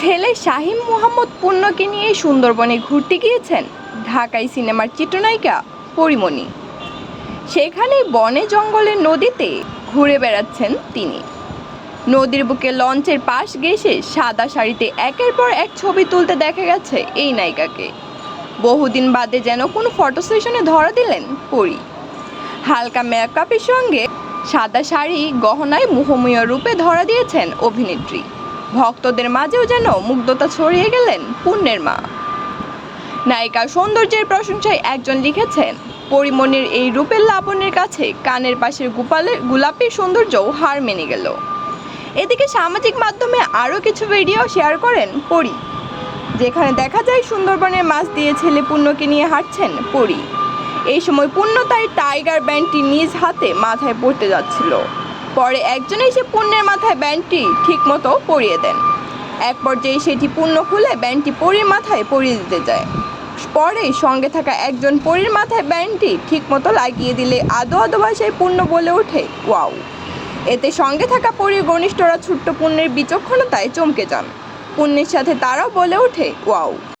ছেলে শাহিম মোহাম্মদ পূর্ণকে নিয়ে সুন্দরবনে ঘুরতে গিয়েছেন? ঢাকাই সিনেমার চিত্রনায়িকা পরিমণি। সেখানে বনে জঙ্গলে নদীতে ঘুরে বেড়াচ্ছেন তিনি। নদীর বুকে লঞ্চের পাশ ঘেঁষে সাদা শাড়িতে একের পর এক ছবি তুলতে দেখা গেছে এই নায়িকাকে। বহুদিন বাদে যেন কোনো ফটো সেশনে ধরা দিলেন পরি। হালকা মেকআপের সঙ্গে সাদা শাড়ি গহনায় মোহময় রূপে ধরা দিয়েছেন অভিনেত্রী। ভক্তদের মাঝেও যেন মুগ্ধতা ছড়িয়ে গেলেন পুণ্যের মা। নায়িকার সৌন্দর্যের প্রশংসায় একজন লিখেছেন, পরিমণির এই রূপের লাবণের কাছে কানের পাশের গোপালের গোলাপি সৌন্দর্যও হার মেনে গেল। এদিকে সামাজিক মাধ্যমে আরও কিছু ভিডিও শেয়ার করেন পরি। যেখানে দেখা যায় সুন্দরবনের মাছ দিয়ে ছেলে পুণ্যকে নিয়ে হাঁটছেন পরি। এই সময় পুণ্য তাই টাইগার ব্যান্ডটি নিজ হাতে মাথায় পড়তে যাচ্ছিল। পরে একজন এসে পুণ্যের মাথায় ব্যান্ডটি ঠিকমতো পরিয়ে দেন। এক পর্যায়ে সেটি পুণ্য খুলে ব্যান্ডটি পরীর মাথায় পরিয়ে দিতে যায় পরে সঙ্গে থাকা একজন পরীর মাথায় ব্যান্ডটি ঠিকমতো লাগিয়ে দিলে আদো আদো ভাষায় পুণ্য বলে ওঠে। ওয়াও! এতে সঙ্গে থাকা পরির ঘনিষ্ঠরা ছোট্ট পুণ্যের বিচক্ষণতায় চমকে যান। পুণ্যের সাথে তারাও বলে ওঠে, ওয়াও!